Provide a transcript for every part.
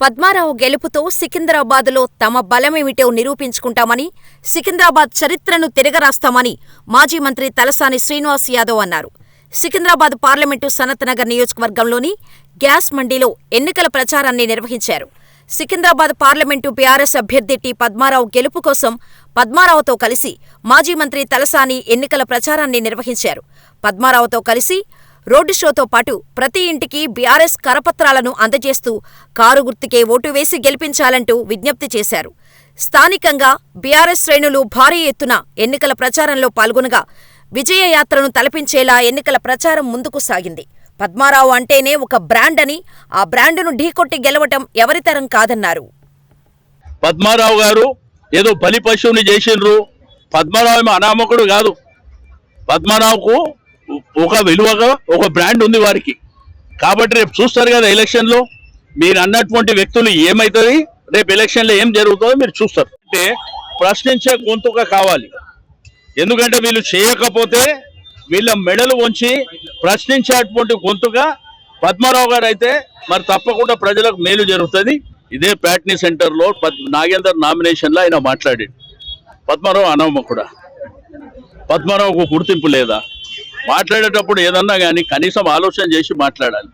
పద్మారావు గెలుపుతో సికింద్రాబాదులో తమ బలమేమిటో నిరూపించుకుంటామని, సికింద్రాబాద్ చరిత్రను తిరగరాస్తామని మాజీ మంత్రి తలసాని శ్రీనివాస్ యాదవ్ అన్నారు. సికింద్రాబాద్ పార్లమెంటు సనత్నగర్ నియోజకవర్గంలోని గ్యాస్ మండీలో ఎన్నికల ప్రచారాన్ని నిర్వహించారు. సికింద్రాబాద్ పార్లమెంటు బీఆర్ఎస్ అభ్యర్థి టి. పద్మారావు గెలుపు కోసం పద్మారావుతో కలిసి మాజీ మంత్రి తలసాని ఎన్నికల ప్రచారాన్ని నిర్వహించారు. పద్మారావుతో కలిసి రోడ్డు షోతో పాటు ప్రతి ఇంటికి బీఆర్ఎస్ కరపత్రాలను అందజేస్తూ కారు గుర్తుకే ఓటు వేసి గెలిపించాలంటూ విజ్ఞప్తి చేశారు. స్థానికంగా బీఆర్ఎస్ శ్రేణులు భారీ ఎత్తున ఎన్నికల ప్రచారంలో పాల్గొనగా విజయయాత్రను తలపించేలా ఎన్నికల ప్రచారం ముందుకు సాగింది. పద్మారావు అంటేనే ఒక బ్రాండ్ అని, ఆ బ్రాండును ఢీకొట్టి గెలవటం ఎవరితరం కాదన్నారు. పద్మారావు గారు ఏదో బలి పశువుని చేసిండ్రు పద్మారావు అనామకుడు కాదు పద్మారావుకు ఒక విలువగా ఒక బ్రాండ్ ఉంది వారికి. కాబట్టి రేపు చూస్తారు కదా ఎలక్షన్లో మీరు అన్నటువంటి వ్యక్తులు ఏమవుతుంది రేపు ఎలక్షన్లో ఏం జరుగుతుందో మీరు చూస్తారు. అంటే ప్రశ్నించే గొంతుక కావాలి. ఎందుకంటే వీళ్ళు చేయకపోతే వీళ్ళ మెడలు ఉంచి ప్రశ్నించేటువంటి గొంతుగా పద్మారావు గారు అయితే మరి తప్పకుండా ప్రజలకు మేలు జరుగుతుంది. ఇదే ప్యాట్నీ సెంటర్లో పద్ నాగేందర్ నామినేషన్లో ఆయన మాట్లాడాడు. పద్మారావు అనవమ్మకుడా పద్మారావుకు గుర్తింపు లేదా? మాట్లాడేటప్పుడు ఏదన్నా కానీ కనీసం ఆలోచన చేసి మాట్లాడాలి.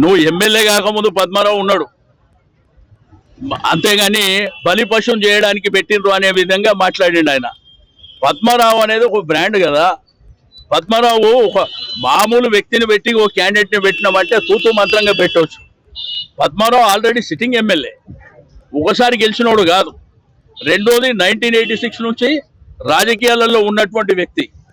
నువ్వు ఎమ్మెల్యే కాకముందు పద్మారావు ఉన్నాడు. అంతేగాని బలిపశువుని చేయడానికి పెట్టిండ్రు అనే విధంగా మాట్లాడిండు ఆయన. పద్మారావు అనేది ఒక బ్రాండ్ కదా. పద్మారావు ఒక మామూలు వ్యక్తిని పెట్టి ఒక క్యాండిడేట్ని పెట్టినామంటే తూతూ మంత్రంగా పెట్టవచ్చు. Padmarao already sitting MLA. ఒకసారి గెలిచినోడు కాదు. రెండోది నైన్టీన్ ఎయిటీ సిక్స్ నుంచి రాజకీయాలలో ఉన్నటువంటి వ్యక్తి.